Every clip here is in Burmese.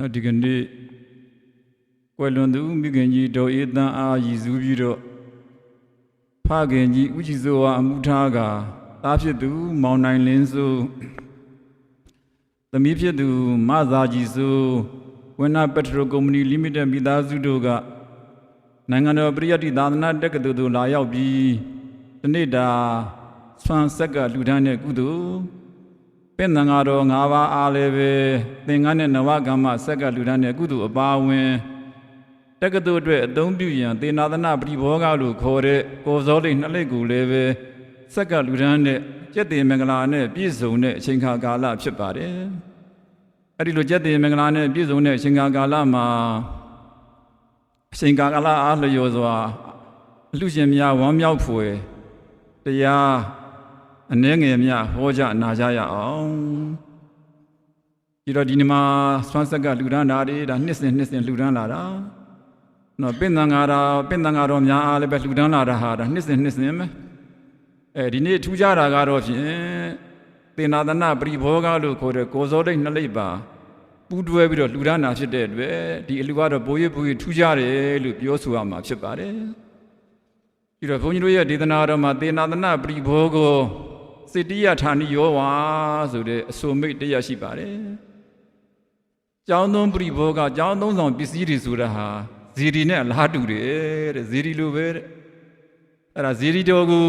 နော်ဒီကနေ့ကွယ်လွန်သူမိခင်ကြီးဒေါ်အေးတန်းအားရည်စူးပြီးတော့ဖခင်ကြီးဦးကြည်စိုးအားအမှုထားကသားဖြစ်သူ မောင်နိုင်လင်းစိုးသမီးဖြစ်သူမဇာကြီးစိုးဝင်းနာပက်ထရိုကုမ္ပဏီလိမိတက်မိသားစုတို့ကနိုင်ငံတော်ပရိယတ်တိသာသနာတက္ကသိုလ်သို့လာရောက်ပြီးတနေ့တာဆွမ်းဆက်ကလူဒန်းတဲ့ကုသိုလ် ပင့်သံဃာတော်၅ပါးအားလည်းပဲသင်္ကန်းနဲ့နဝကမ္မဆက်ကလူဒန်းတဲ့ကုသိုလ်အပါအဝင်တက္ကသိုလ်အတွက်အသုံးပြုရန်သေနာသနာပရိဘောဂလို့ခေါ်တဲ့ကိုယ်စောလိနှစ်လိပ်ကိုလည်းပဲဆက်ကလူဒန်းတဲ့ကျက်တင်မင်္ဂလာနဲ့ပြည့်စုံတဲ့အချိန်ခါကာလဖြစ်ပါတယ်။အဲ့ဒီလိုကျက်တင်မင်္ဂလာနဲ့ပြည့်စုံတဲ့အချိန်ခါကာလမှာအချိန်ခါကာလအားလျော်စွာအလှရှင်များဝမ်းမြောက်ဖွယ်တရား အနှဲငယ်များဟောကြနာကြရအောင်ဒီတော့ဒီနေ့မှာဆွမ်းဆက်ကလူဒန်းတာတွေဒါနှစ်စဉ်နှစ်စဉ်လူဒန်းလာတာနော်ပင့်သံဃာတော်ပင့်သံဃာတော်များအားလည်းပဲလူဒန်းလာတာဟာဒါနှစ်စဉ်နှစ်စဉ်ပဲအဲဒီနေ့ထူးခြားတာကတော့ဖြင့်သေနာသနာပရိဘောဂလို့ခေါ်တဲ့ကိုဇောလိတ်နှစ်လိပ်ပါပူးတွဲပြီးတော့လူဒန်းတာဖြစ်တဲ့အတွက်ဒီအလူကတော့ဘိုးရဘိုးရထူးခြားတယ်လို့ပြောဆိုရမှာဖြစ်ပါတယ်ဒီတော့ဘုန်းကြီးတို့ရဲ့ဒေသနာတော်မှာသေနာသနာပရိဘောဂကို စေတိယဌာနိယောဝါဆိုတဲ့အဆိုမိတ်တရားရှိပါတယ်။ကျောင်းသုံးပရိဘောကကျောင်းသုံးဆောင်ပစ္စည်းတွေဆိုတာဟာဇီရီနဲ့အလားတူတယ်တဲ့ဇီရီလိုပဲတဲ့။အဲ့ဒါဇီရီတော်ကို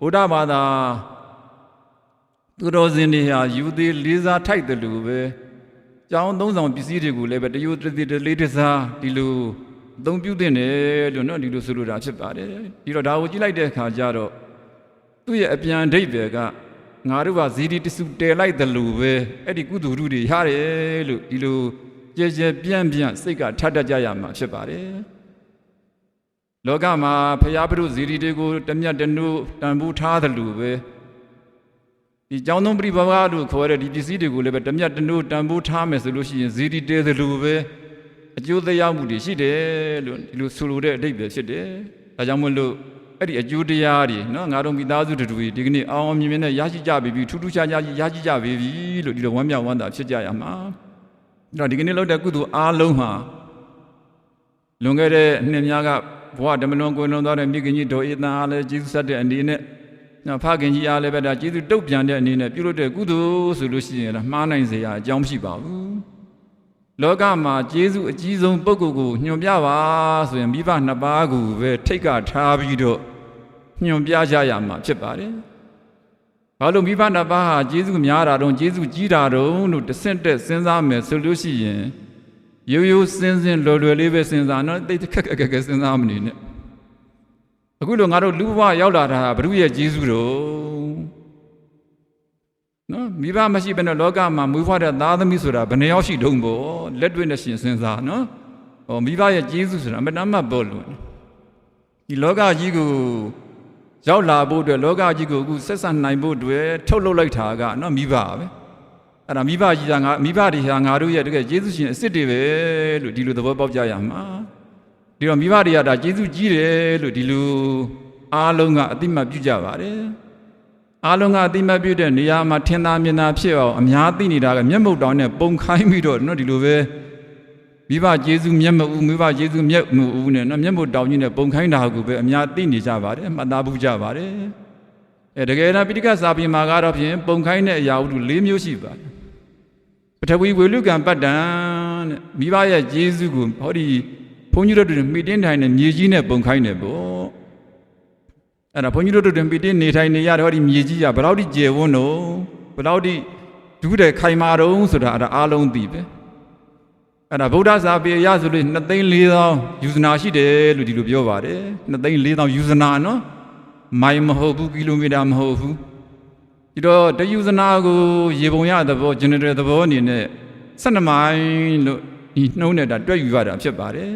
ဘုဒ္ဓဘာသာသူတော်စင်တွေဟာယူသေးလေးစားထိုက်တယ်လို့ပဲကျောင်းသုံးဆောင်ပစ္စည်းတွေကိုလည်းပဲတယုတတိတလေးတစားဒီလိုအသုံးပြုတဲ့တယ်လို့နော်ဒီလိုဆိုလိုတာဖြစ်ပါတယ်။ဒီတော့ဒါကိုကြည့်လိုက်တဲ့အခါကျတော့ သူ့ရဲ့အပြန်အဓိပ္ပာယ်ကငါတို့ကဇီဒီတစုတဲလိုက်တယ်လို့ပဲအဲ့ဒီကုသိုလ်ထုတွေရတယ်လို့ဒီလိုကြဲကြဲပြန့်ပြန့်စိတ်ကထပ်တတ်ကြရမှာဖြစ်ပါတယ်လောကမှာဖျားပရုဇီဒီတွေကိုတမျက်တနုတန်ဖိုးထားတယ်လို့ပဲဒီကြောင်းသုံးပြိပဝါလို့ခေါ်ရတဲ့ဒီပစ္စည်းတွေကိုလည်းပဲတမျက်တနုတန်ဖိုးထားမယ်ဆိုလို့ရှိရင်ဇီဒီတဲတယ်လို့ပဲအကျိုးသက်မှုတွေရှိတယ်လို့ဒီလိုဆိုလိုတဲ့အဓိပ္ပာယ်ဖြစ်တယ်ဒါကြောင့်မို့လို့ အဲ့ဒီအကျိုးတရားတွေနော်ငါတို့မိသားစုတူတူတွေဒီကနေ့အောင်အောင်မြင်မြင်နဲ့ရရှိကြပြီပြီထူးထူးခြားခြားရရှိကြပြီပြီလို့ဒီလိုဝမ်းမြောက်ဝမ်းသာဖြစ်ကြရမှာအဲ့တော့ဒီကနေ့လုပ်တဲ့ကုသိုလ်အားလုံးဟာလွန်ခဲ့တဲ့နှစ်များကဘဝဓမ္မလွန်ကိုယ်လွန်သွားတဲ့မိခင်ကြီးဒေါ်အေးသန်အားလည်းကျေးဇူးဆက်တဲ့အနေနဲ့နော်ဖခင်ကြီးအားလည်းပဲဒါကျေးဇူးတုတ်ပြန်တဲ့အနေနဲ့ပြုလုပ်တဲ့ကုသိုလ်ဆိုလို့ရှိရင်လည်းမှားနိုင်စေရအကြောင်းမရှိပါဘူး လောကမှာကျေးဇူးအကြီးဆုံးပုဂ္ဂိုလ်ကိုညွှန်ပြပါဆိုရင်မိဘနှစ်ပါးကိုပဲထိတ်ကထားပြီးတော့ညွှန်ပြကြရမှာဖြစ်ပါတယ်။ဘာလို့မိဘနှစ်ပါးဟာကျေးဇူးများတာတုံးကျေးဇူးကြီးတာတုံးလို့တဆင့်တက်စဉ်းစားမယ်ဆိုလို့ရှိရင်ရိုးရိုးစင်းစင်းလွယ်လွယ်လေးပဲစဉ်းစားနော်တိတ်ခက်ခက်ခက်ခက်စဉ်းစားမနေနဲ့။အခုလိုငါတို့လူဘဝရောက်လာတာဘုရုရဲ့ကျေးဇူးတုံး နော်မိဘမရှိဘဲနဲ့လောကမှာမွေးဖွားတဲ့သားသမီးဆိုတာဘယ်နှယောက်ရှိတုံးပေါ့လက်တွေ့နဲ့ရှင်စဉ်းစားနော်ဟောမိဘရဲ့ကျေးဇူးဆိုတာအမတမ်းမှပေါ်လို့ဒီလောကကြီးကိုရောက်လာဖို့အတွက်လောကကြီးကိုအခုဆက်ဆံနိုင်ဖို့အတွက်ထုတ်လုပ်လိုက်တာကနော်မိဘပဲအဲ့ဒါမိဘကြီးကငါမိဘတွေဟာငါတို့ရဲ့တကယ်ကျေးဇူးရှင်အစ်စ်တွေပဲလို့ဒီလိုသဘောပေါက်ကြရမှာဒီတော့မိဘတွေကဒါကျေးဇူးကြီးတယ်လို့ဒီလိုအားလုံးကအတိမတ်ပြုကြပါတယ် အားလုံးကအတိမတ်ပြုတဲ့နေရာမှာထင်သာမြင်သာဖြစ်အောင်အများသိနေတာကမျက်မှောက်တောင်းနဲ့ပုံခိုင်းပြီးတော့နော်ဒီလိုပဲမိဘကျေးဇူးမျက်မဦးမိဘကျေးဇူးမျက်မဦးနဲ့နော်မျက်မှောက်တောင်းကြီးနဲ့ပုံခိုင်းတာကိုပဲအများသိနေကြပါတယ်မှတ်သားဖို့ကြပါတယ်အဲတကယ်တော့ပိဋကစာပေမှာကတော့ဖြင့်ပုံခိုင်းတဲ့အရာဝတ္ထု၄မျိုးရှိပါတယ်ပထဝီဝေလူကံပတ္တံတဲ့မိဘရဲ့ကျေးဇူးကိုဟောဒီဘုန်းကြီးတို့တွေမိတင်းထိုင်တဲ့မြေကြီးနဲ့ပုံခိုင်းတယ်ပေါ့ အဲ့ဒါဘုန်းကြီးတို့တို့တွင်ပီတင်းနေထိုင်နေရတဲ့ဟောဒီမြေကြီးကဘယ်လောက်ထိကျယ်ဝန်းတော့ဘယ်လောက်ထိဒုတဲ့ခိုင်မာတော့ဆိုတာအဲ့ဒါအားလုံးသိပဲအဲ့ဒါဗုဒ္ဓစာပေအရဆိုလို့2သိန်း4000ယူဇနာရှိတယ်လို့ဒီလိုပြောပါတယ်2သိန်း4000ယူဇနာနော်မိုင်မဟုတ်ဘူးကီလိုမီတာမဟုတ်ဘူးဒီတော့တယူဇနာကိုရေပုံရသဘော general သဘောအနေနဲ့12မိုင်လို့ဒီနှုံးနဲ့ဒါတွက်ယူရတာဖြစ်ပါတယ်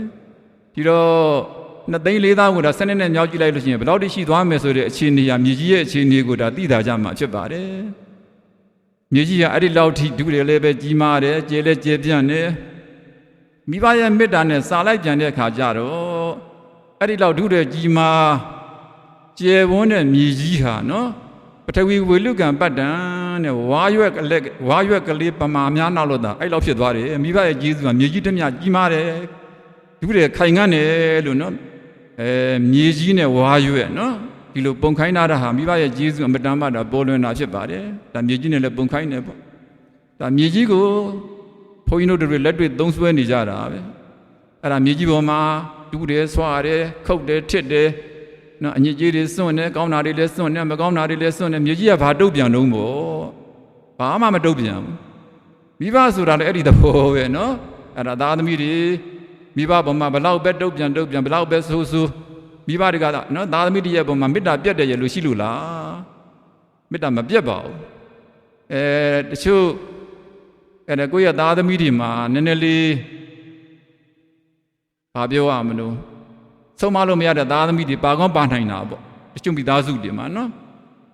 ဒီတော့ နှစ်သိန်းလေးသားကိုဒါစနစ်နဲ့မြောက်ကြည့်လိုက်လို့ရှိရင်ဘယ်လောက်တိရှိသွားမယ်ဆိုတဲ့အခြေအနေဟာမြေကြီးရဲ့အခြေအနေကိုဒါသိတာကြမှာဖြစ်ပါတယ်။မြေကြီးကအဲ့ဒီလောက်ထိဒုတယ်လည်းပဲကြီးမားတယ်ကျဲလဲကျဲပြန့်တယ်မိဘရဲ့မေတ္တာနဲ့စာလိုက်ကြံတဲ့အခါကျတော့အဲ့ဒီလောက်ဒုတယ်ကြီးမားကျဲဝန်းတဲ့မြေကြီးဟာနော်ပထဝီဝေလူကံပတ္တံတဲ့ဝါရွက်ကလေးဝါရွက်ကလေးပမာများနောက်လို့သာအဲ့လောက်ဖြစ်သွားတယ်မိဘရဲ့ကျေးဇူးကမြေကြီးတစ်မြကြီးမားတယ်ဒီလိုခိုင်ငတ်တယ်လို့နော် အဲမြေကြီးနဲ့ဝါရွက်နော်ဒီလိုပုံခိုင်းတာဟာမိဘရဲ့ကျေးဇူးအမတန်မှတော့ပေါ်လွင်တာဖြစ်ပါတယ်ဒါမြေကြီးနဲ့လည်းပုံခိုင်းတယ်ပေါ့ဒါမြေကြီးကိုဘုန်းကြီးတို့တွေလက်တွေ့သုံးဆွဲနေကြတာပဲအဲ့ဒါမြေကြီးပေါ်မှာတူးတယ်ဆွာတယ်ခုတ်တယ်ထစ်တယ်နော်အညစ်အကြေးတွေစွန့်နေကောင်းတာတွေလည်းစွန့်နေမကောင်းတာတွေလည်းစွန့်နေမြေကြီးကဘာတုတ်ပြန်တော့မို့ဘာမှမတုတ်ပြန်ဘူးမိဘဆိုတာလည်းအဲ့ဒီသဘောပဲနော်အဲ့ဒါသားသမီးတွေ မိဘပေါ်မှာဘလောက်ပဲတုတ်ပြန်တုတ်ပြန်ဘလောက်ပဲဆိုးဆိုးမိဘတွေကနော်သားသမီးတွေရဲ့ပေါ်မှာမေတ္တာပြတ်တယ်ရလို့ရှိလို့လားမေတ္တာမပြတ်ပါဘူးအဲတချို့အဲ့ဒါကိုယ့်ရဲ့သားသမီးတွေမှာနည်းနည်းလေးဘာပြောရမလို့ဆုံးမလို့မရတဲ့သားသမီးတွေပါကောင်းပါနိုင်တာပေါ့တချို့မိသားစုတွေမှာနော်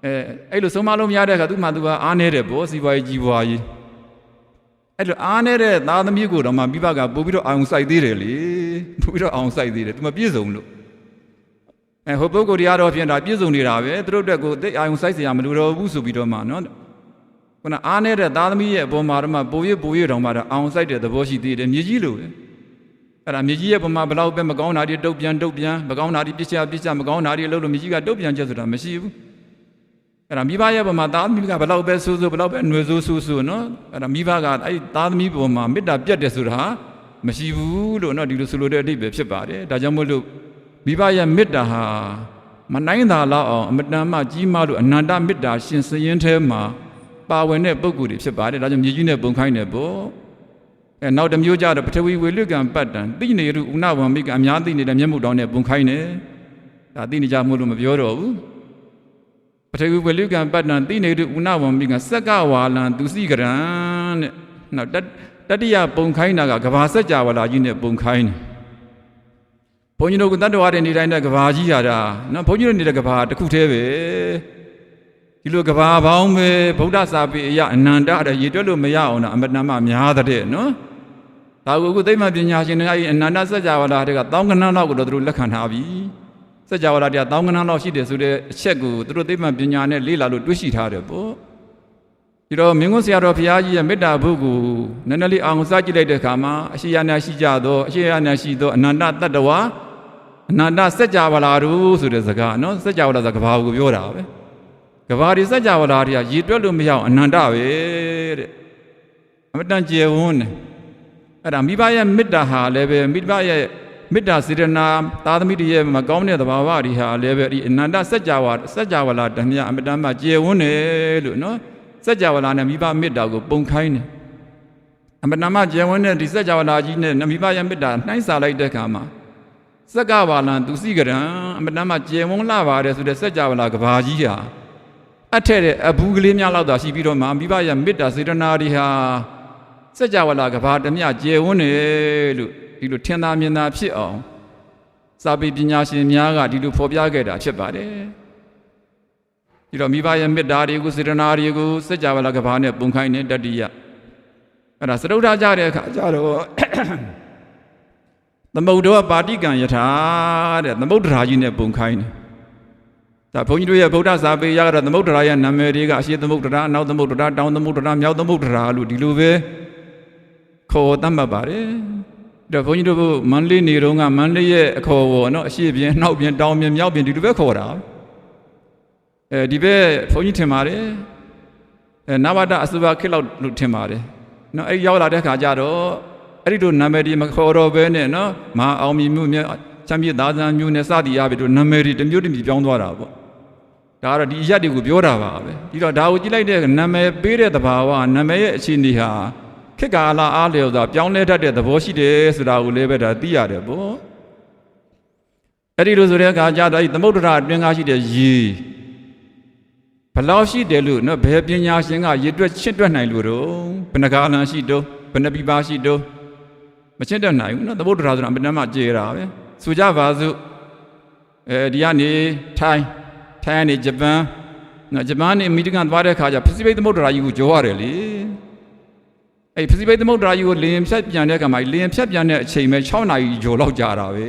အဲအဲ့လိုဆုံးမလို့မရတဲ့အခါသူ့မှာသူကအားနေတယ်ပေါ့စီးပွားရေးကြီးပွားရေး အဲ့လိုအားနေတဲ့သားသမီးကိုတော့မှမိဘကပို့ပြီးတော့အာုံစိုက်သေးတယ်လေပို့ပြီးတော့အာုံစိုက်သေးတယ်သူမပြည့်စုံလို့အဲဟိုပုဂ္ဂိုလ်တရားတော်ဖြင့်ဒါပြည့်စုံနေတာပဲသူတို့အတွက်ကိုသိအာုံစိုက်စရာမလိုတော့ဘူးဆိုပြီးတော့မှနော်ခုနအားနေတဲ့သားသမီးရဲ့အပေါ်မှာတော့မှပို့ရပို့ရတောင်မှတော့အာုံစိုက်တဲ့သဘောရှိသေးတယ်မြေကြီးလိုပဲအဲ့ဒါမြေကြီးရဲ့ပုံမှာဘလောက်ပဲမကောင်းတာတွေတုတ်ပြန်တုတ်ပြန်မကောင်းတာတွေပြစ်ချပြစ်ချမကောင်းတာတွေအလုပ်လို့မြေကြီးကတုတ်ပြန်ချက်ဆိုတာမရှိဘူး အဲ့ဒါမိဘရဲ့ပုံမှာသားသမီးကဘလောက်ပဲဆူဆူဘလောက်ပဲຫນွေဆူဆူဆူနော်အဲ့ဒါမိဘကအဲ့ဒီသားသမီးပုံမှာမေတ္တာပြတ်တယ်ဆိုတာဟာမရှိဘူးလို့နော်ဒီလိုဆိုလိုတဲ့အဓိပ္ပာယ်ဖြစ်ပါတယ်ဒါကြောင့်မို့လို့မိဘရဲ့မေတ္တာဟာမနိုင်တာလောက်အောင်အမတန်မှကြီးမားလို့အနန္တမေတ္တာရှင်စရင်ထဲမှာပါဝင်တဲ့ပုဂ္ဂိုလ်တွေဖြစ်ပါတယ်ဒါကြောင့်မြေကြီးနဲ့ပုံခိုင်းတယ်ပေါ့အဲနောက်တစ်မျိုးကြတော့ပထဝီဝေလွကံပတ်တံသိနေရုဥနဝံမိကအများသိနေတဲ့မျက်မှုတောင်းနဲ့ပုံခိုင်းတယ်ဒါသိနေကြမို့လို့မပြောတော့ဘူး ပထဝီဝေလွကံပတ်တံသိနေရုဥနဝံမိကစက္ကဝါလံသူစိကရံတဲ့နောက်တတတိယပုံခိုင်းတာကကဘာစัจ java လာကြီးနဲ့ပုံခိုင်းတယ်ဘုန်းကြီးတို့ကတတ္တဝါတွေနေတိုင်းတဲ့ကဘာကြီးရတာနော်ဘုန်းကြီးတို့နေတဲ့ကဘာတစ်ခုတည်းပဲဒီလိုကဘာပေါင်းပဲဗုဒ္ဓစာပေအရအနန္တတဲ့ရေတွက်လို့မရအောင်တော့အမတန်မှများတဲ့နော်ဒါကိုအခုသိမ္မာပညာရှင်တွေအဲ့ဒီအနန္တစัจ java လာတွေကတောင်းကနန်းလောက်ကိုတော့သူတို့လက်ခံထားပြီ စัจ java လာတွေကတောင်းကနန်းလောက်ရှိတယ်ဆိုတဲ့အချက်ကိုသူတို့သိမ္မာပညာနဲ့လေ့လာလို့တွေ့ရှိထားတယ်ပေါ့ဒီတော့မင်းကုန်းဆရာတော်ဘုရားကြီးရဲ့မေတ္တာဘုကိုနည်းနည်းလေးအောင်စားကြည့်လိုက်တဲ့အခါမှာအရှိယနာရှိကြသောအရှိယနာရှိသောအနန္တတတ္တဝါအနန္တစัจ java လာတို့ဆိုတဲ့စကားနော်စัจ java လာဆိုကဘာကိုပြောတာပဲကဘာဒီစัจ java လာတွေကရည်တွက်လို့မရအောင်အနန္တပဲတဲ့အမတန်ကျယ်ဝန်းတယ် အဲ့ဒါမိဘရဲ့မေတ္တာဟာလည်းပဲမိဘရဲ့ မေတ္တာစေတနာသာသမီတွေရဲ့မကောင်းတဲ့သဘာဝတွေဟာလည်းပဲဒီအနန္တစัจ java စัจ java လာဓမြအမတန်မှကျေဝန်းတယ်လို့နော်စัจ java လာနဲ့မိဘမေတ္တာကိုပုံခိုင်းတယ်အမတန်မှကျေဝန်းတဲ့ဒီစัจ java လာကြီးနဲ့မိဘရဲ့မေတ္တာနှိုင်းစာလိုက်တဲ့အခါမှာစက္ကဝါလံသူစိကရံအမတန်မှကျေဝန်းလာပါတယ်ဆိုတဲ့စัจ java လာကဘာကြီးဟာအထက်တဲ့အဘူးကလေးများလောက်သာရှိပြီးတော့မှမိဘရဲ့မေတ္တာစေတနာတွေဟာ စัจ java လာကဘာတမျှကျေဝန်းတယ်လို့ ဒီလိုထင်သာမြင်သာဖြစ်အောင်စာပေပညာရှင်များကဒီလိုဖော်ပြခဲ့တာဖြစ်ပါတယ်ဒီတော့မိဘရဲ့မေတ္တာတွေကိုစေတနာတွေကိုစัจ java လာကဘာနဲ့ပုံခိုင်းတဲ့တတ္တိယအဲ့ဒါစရုဒ္ဓကြတဲ့အခါကျတော့သမုဒ္ဒောပါတိကံယထာတဲ့သမုဒ္ဒရာကြီးနဲ့ပုံခိုင်းတယ်ဒါဘုန်းကြီးတို့ရဲ့ဗုဒ္ဓစာပေရကတော့သမုဒ္ဒရာရဲ့နာမည်တွေကအရှိသမုဒ္ဒရာအနောက်သမုဒ္ဒရာတောင်သမုဒ္ဒရာမြောက်သမုဒ္ဒရာလို့ဒီလိုပဲခေါ်တတ်မှတ်ပါတယ်။ ဒါဘုန်းကြီးတို့မန္တလေးနေတော့ကမန္တလေးရဲ့အခေါ်ပေါ်နော်အရှိပြင်နှောက်ပြင်တောင်ပြင်မြောက်ပြင်ဒီလိုပဲခေါ်တာ။အဲဒီဘက်ဘုန်းကြီးထင်ပါတယ်။အဲနဝတအစုဘခေတ်လောက်လို့ထင်ပါတယ်။နော်အဲ့ရောက်လာတဲ့ခါကျတော့အဲ့ဒီတို့နာမည်ဒီမခေါ်တော့ဘဲနဲ့နော်မဟာအောင်မြင်မှုမြတ်ချမ်းမြေသားစံမျိုးနဲ့စသည်အပြင်တို့နာမည်ဒီတစ်မျိုးတစ်မျိုးပြောင်းသွားတာပေါ့။ဒါကတော့ဒီအရက်တွေကိုပြောတာပါပဲ။ဒီတော့ဒါကိုကြည့်လိုက်တဲ့နာမည်ပေးတဲ့သဘာဝနာမည်ရဲ့အခြေအနေဟာ ခေတ်ကာလအားလျော်စွာပြောင်းလဲတတ်တဲ့သဘောရှိတယ်ဆိုတာကိုလည်းပဲဒါသိရတယ်ပေါ့အဲ့ဒီလိုဆိုတဲ့အခါကျတော့ဒီသမုဒ္ဒရာအတွင်းကားရှိတဲ့ရေဘယ်လောက်ရှိတယ်လို့နော်ဘယ်ပညာရှင်ကရေတွက်ချင့်တွက်နိုင်လို့တော့ဘယ်နှကားလန်ရှိတော့ဘယ်နှပြပါရှိတော့မချင့်တွက်နိုင်ဘူးနော်သမုဒ္ဒရာဆိုတာအမှန်တမ်းမှကျေတာပဲဆိုကြပါစို့အဲဒီကနေထိုင်းထိုင်းကနေဂျပန်နော်ဂျပန်နေအမေရိကန်သွားတဲ့အခါကျပစိဖိတ်သမုဒ္ဒရာကြီးကိုကြောရတယ်လေ အဲ့ပစိဖိတ်သမုဒ္ဒရာကြီးကိုလင်းဖြတ်ပြန်တဲ့အခါမှာလင်းဖြတ်ပြန်တဲ့အချိန်ပဲ6နာရီကျော်လောက်ကြာတာပဲ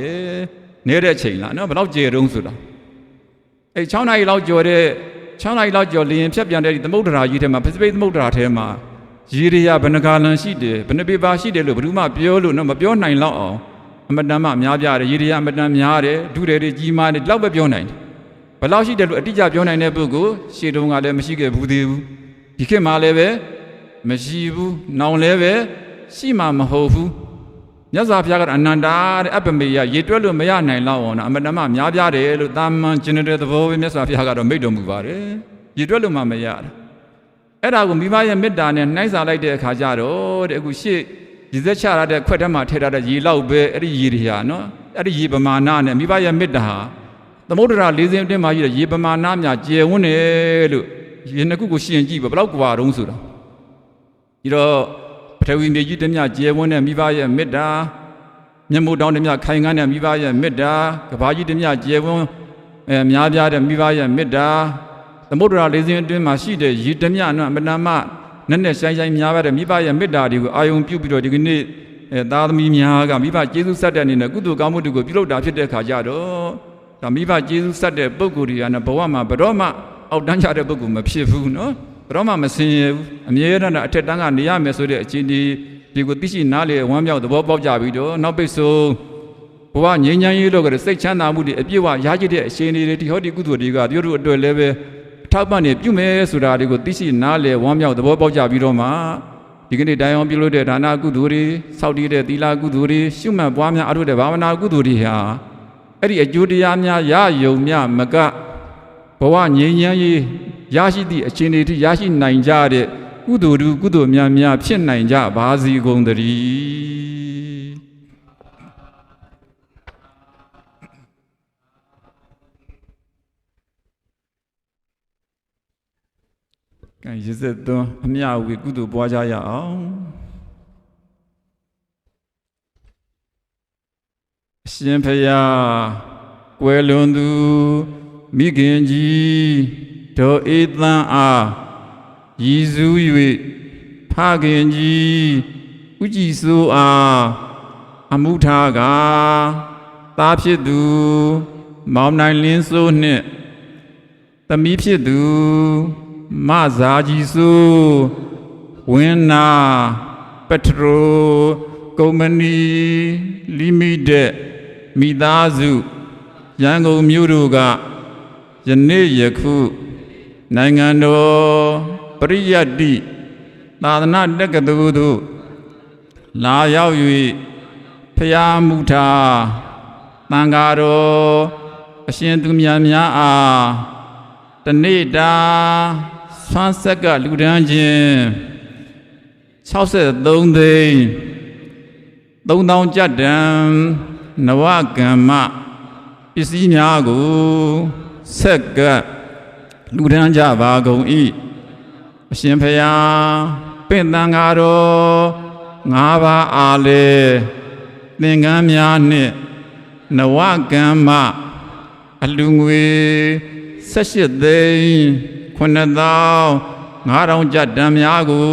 နေတဲ့အချိန်လားနော်ဘယ်လောက်ကျေတုံးဆိုတာအဲ့6နာရီလောက်ကျော်တဲ့6နာရီလောက်ကြော်လေရင်ဖြတ်ပြန်တဲ့ဒီသမုဒ္ဒရာကြီးထဲမှာပစိဖိတ်သမုဒ္ဒရာထဲမှာရေရရဘယ်နှကာလန်ရှိတယ်ဘယ်နှပေပါရှိတယ်လို့ဘယ်သူမှပြောလို့တော့မပြောနိုင်တော့အောင်အမတန်မှများပြားတယ်ရေရရအမတန်များတယ်ဒုတယ်တွေကြီးမားတယ်ဒီလောက်ပဲပြောနိုင်တယ်ဘယ်လောက်ရှိတယ်လို့အတိအကျပြောနိုင်တဲ့ပုဂ္ဂိုလ်ရှေ့တုန်းကလည်းမရှိခဲ့ဘူးသေးဘူးဒီခေတ်မှာလည်းပဲ မရှိဘူးနောင်လည်းပဲရှိမှမဟုတ်ဘူးမြတ်စွာဘုရားကအနန္တာတဲ့အပ္ပမေယရေတွက်လို့မရနိုင်လောက်အောင်နော်အမတန်မှများပြားတယ်လို့တာမန်ကျင်တဲ့သဘောပဲမြတ်စွာဘုရားကတော့မိတ်တော်မူပါတယ်ရေတွက်လို့မှမရတာအဲ့ဒါကိုမိဘရဲ့မေတ္တာနဲ့နှိုက်စာလိုက်တဲ့အခါကျတော့တဲ့အခုရှေ့ရည်သက်ချရတဲ့ခွက်ထဲမှာထည့်ထားတဲ့ရေလောက်ပဲအဲ့ဒီရေတွေဟာနော်အဲ့ဒီရေပမာဏနဲ့မိဘရဲ့မေတ္တာဟာသမုဒ္ဒရာ၄စင်းအတွင်းမှာရှိတဲ့ရေပမာဏများကျယ်ဝန်းတယ်လို့ရေနှစ်ခုကိုရှင်ကြည့်ပါဘယ်လောက်กว่าတုံးဆိုတာ ဒီတော့ပထဝီမြေကြီးတည်းမြကျယ်ဝန်းတဲ့မိဘရဲ့မေတ္တာမျက်မှောက်တောင်းတည်းမြခိုင်ခန်းတဲ့မိဘရဲ့မေတ္တာကဘာကြီးတည်းမြကျယ်ဝန်းအဲများပြားတဲ့မိဘရဲ့မေတ္တာသမုဒ္ဒရာလေးစင်းအတွင်းမှာရှိတဲ့ရေတည်းမြနော်အမတန်မှနဲ့နဲ့ဆိုင်ဆိုင်များပြားတဲ့မိဘရဲ့မေတ္တာတွေကိုအာယုံပြုပြီးတော့ဒီကနေ့အဲသားသမီးများကမိဘကျေးဇူးဆက်တဲ့အနေနဲ့ကုသိုလ်ကောင်းမှုတွေကိုပြုလုပ်တာဖြစ်တဲ့ခါကြတော့ဒါမိဘကျေးဇူးဆက်တဲ့ပုဂ္ဂိုလ်တွေကနော်ဘဝမှာဘယ်တော့မှအောက်တန်းကြတဲ့ပုဂ္ဂိုလ်မဖြစ်ဘူးနော် ဘယ်တော့မှမစင်ရဘူးအမြဲတမ်းအထက်တန်းကနေရမယ်ဆိုတဲ့အခြေအနေဒီကိုသိရှိနားလေဝမ်းမြောက်သဘောပေါက်ကြပြီးတော့နောက်ပိတ်ဆုံးဘဝငြိမ်းချမ်းရေးလို့ကစိတ်ချမ်းသာမှုတွေအပြည့်အဝရရှိတဲ့အရှင်တွေဒီဟောဒီကုသိုလ်တွေကတို့တို့အတွက်လည်းပဲထောက်ပံ့နေပြုမယ်ဆိုတာတွေကိုသိရှိနားလေဝမ်းမြောက်သဘောပေါက်ကြပြီးတော့မှဒီကနေ့တိုင်အောင်ပြုလို့တဲ့ဒါနကုသိုလ်တွေစောင့်တည်တဲ့သီလကုသိုလ်တွေရှုမှတ်ပွားများအထုတဲ့ဘာဝနာကုသိုလ်တွေဟာအဲ့ဒီအကျိုးတရားများရယုံမြမက ဘဝငြိမ်းချမ်းရေးရရှိသည့်အခြေအနေထိရရှိနိုင်ကြတဲ့ကုသိုလ်တူကုသိုလ်များများဖြစ်နိုင်ကြပါစေကုန်သတည်းကဲရစ်သက်သွန်းအမြဝေကုသိုလ်ပွားကြရအောင်အရှင်ဖယားကွယ်လွန်သူ မိခင်ကြီးဒေါ်အေးသန်းအားရည်စူး၍ဖခင်ကြီးဥကြည်စိုးအားအမှုထားကသားဖြစ်သူ မောင်နိုင်လင်းစိုးနှင့်သမီးဖြစ်သူမဇာကြီးစိုးဝင်းနာပက်ထရိုကုမ္ပဏီလီမိတက်မိသားစုရန်ကုန်မြို့တို့က ယနေ့ယခုနိုင်ငံတော်ပရိယတ္တိသာသနာတက္ကသိုလ်သို့လာရောက်၍ဖျားမှုထားတန်ဃာတော်အရှင်သူမြတ်များအားတနေ့တာဆွမ်းဆက်ကလူဒန်းခြင်း63သိန်း3000ကျပ်တံနဝကမ္မပစ္စည်းများကို ဆက်ကလူဒန်းကြပါကုန်၏အရှင်ဖျားပင့်တန်ဃာတော်ငါးပါးအားလေသင်္ကန်းများနှင့်နဝကမ္မအလူငွေ18သိန်း9000 5000ကျပ်တံများကို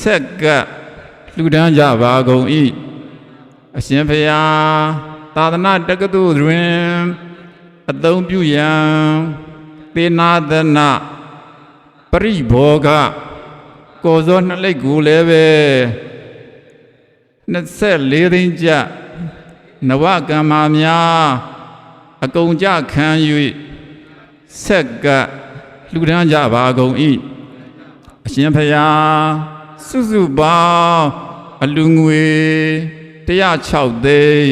ဆက်ကလူဒန်းကြပါကုန်၏အရှင်ဖျားသာသနာတက္ကသိုလ်တွင် အသုံးပြုရန်သေနာသနာပရိဘောဂကိုဇောနှစ်လိပ်ကိုလည်းပဲ24သိန်းကျပ်နဝကမ္မာများအကုန်ကြခံ၍ဆက်ကလှူဒန်းကြပါကုန်၏အရှင်ဖျားစုစုပေါင်းအလူငွေ106သိန်း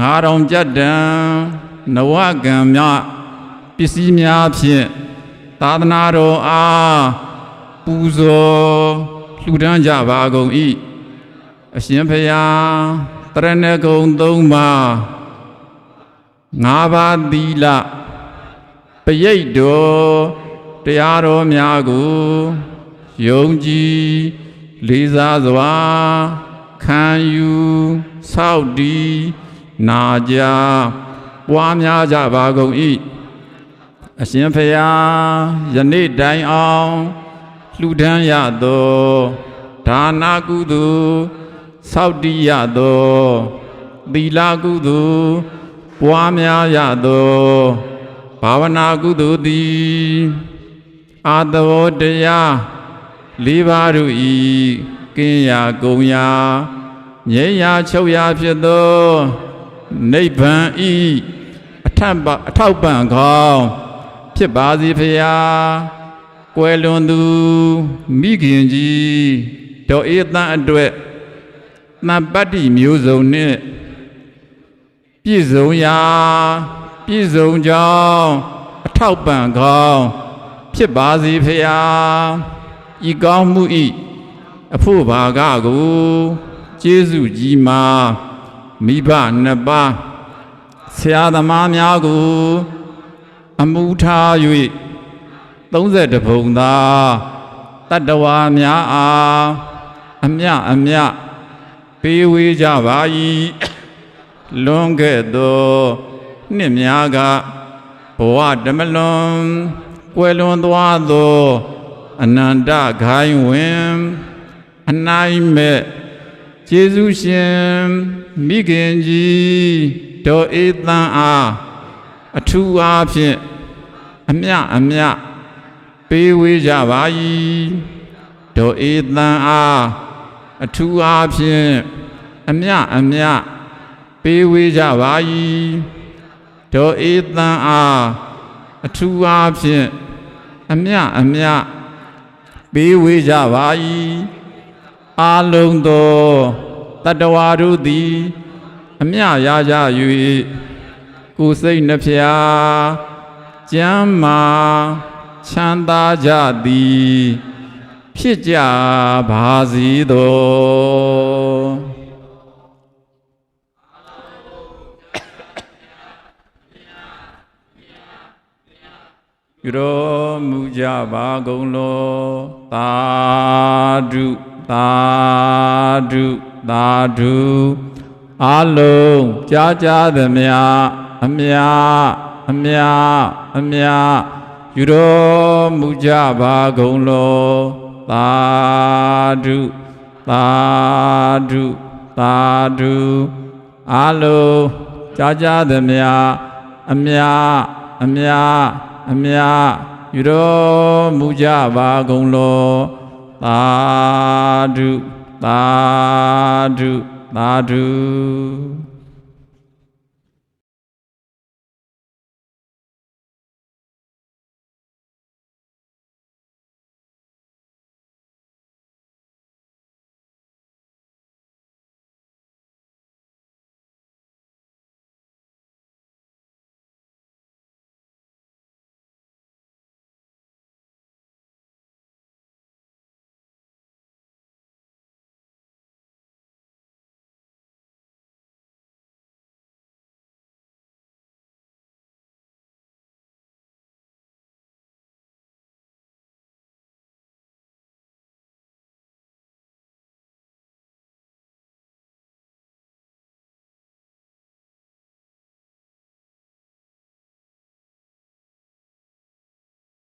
9000ကျပ်တံန ဝကံမြပစ္စည်းများဖြင့်သာသနာတော်အားပူဇော်လှူဒန်းကြပါကုန်၏အရှင်ဖျားတရဏဂုံသုံးပါးငါးပါးသီလပရိတ်တော်တရားတော်များကိုယုံကြည်လေးစားစွာခံယူစောင့်တည်နာကြ ပွားများကြပါကုန်၏အရှင်ဖျားယနေ့တိုင်အောင်လှူဒန်းရသောဒါနာကုသိုလ်စောင့်တည်ရသောသီလကုသိုလ်ပွားများရသောဘာဝနာကုသိုလ်သည်အာသဝတရားလေးပါးတို့ဤကင်းရာဂုံရာငြိမ်းရာချုပ်ရာဖြစ်သော နိဗ္ဗာန်ဤအထက်ပအထောက်ပံ့ကောင်းဖြစ်ပါစေဖရာကွယ်လွန်သူမိခင်ကြီးဒေါ်အေးတန်အတွက်တန်ပတ္တိမျိုးစုံနှင့်ပြည့်စုံရာပြည့်စုံကြောင်းအထောက်ပံ့ကောင်းဖြစ်ပါစေဖရာဤကောင်းမှုဤအဖို့ဘာကကိုကျေးဇူးကြီးမာ မိဘနှစ်ပါးဆရာသမားများကိုအမှုထား၍30ပုံသာတတ္တဝါများအားအမြအမြပေးဝေးကြပါ၏လွန်ခဲ့သောနှစ်များကဘဝဓမ္မလွန်ကွယ်လွန်သွားသောအနန္တဂိုင်းဝင်အနိုင်မဲ့ကျေးဇူးရှင် မိခင်ကြီးဒေါ်အေးသန်းအားအထူးအားဖြင့်အမြအမြပေးဝေးကြပါ၏ဒေါ်အေးသန်းအားအထူးအားဖြင့်အမြအမြပေးဝေးကြပါ၏ဒေါ်အေးတန်အားအထူးအားဖြင့်အမြအမြပေးဝေးကြပါ၏အာလုံးသော တတ္တဝါတို့သည် အမြရကြ၍ကိုယ်စိတ်နှဖျားကျမ်းမာချမ်းသာကြသည်ဖြစ်ကြပါစေသောပြုတော်မူကြပါကုန်လောသာဓုသာဓု သာဓုအလုံးကြားကြားသမျှအမြအမြအမြပြုတော်မူကြပါကုန်လောသာဓုသာဓုသာဓုအလုံးကြားကြားသမျှအမြအမြအမြယူတော်မူကြပါကုန်လောသာဓု သာဓုသာဓု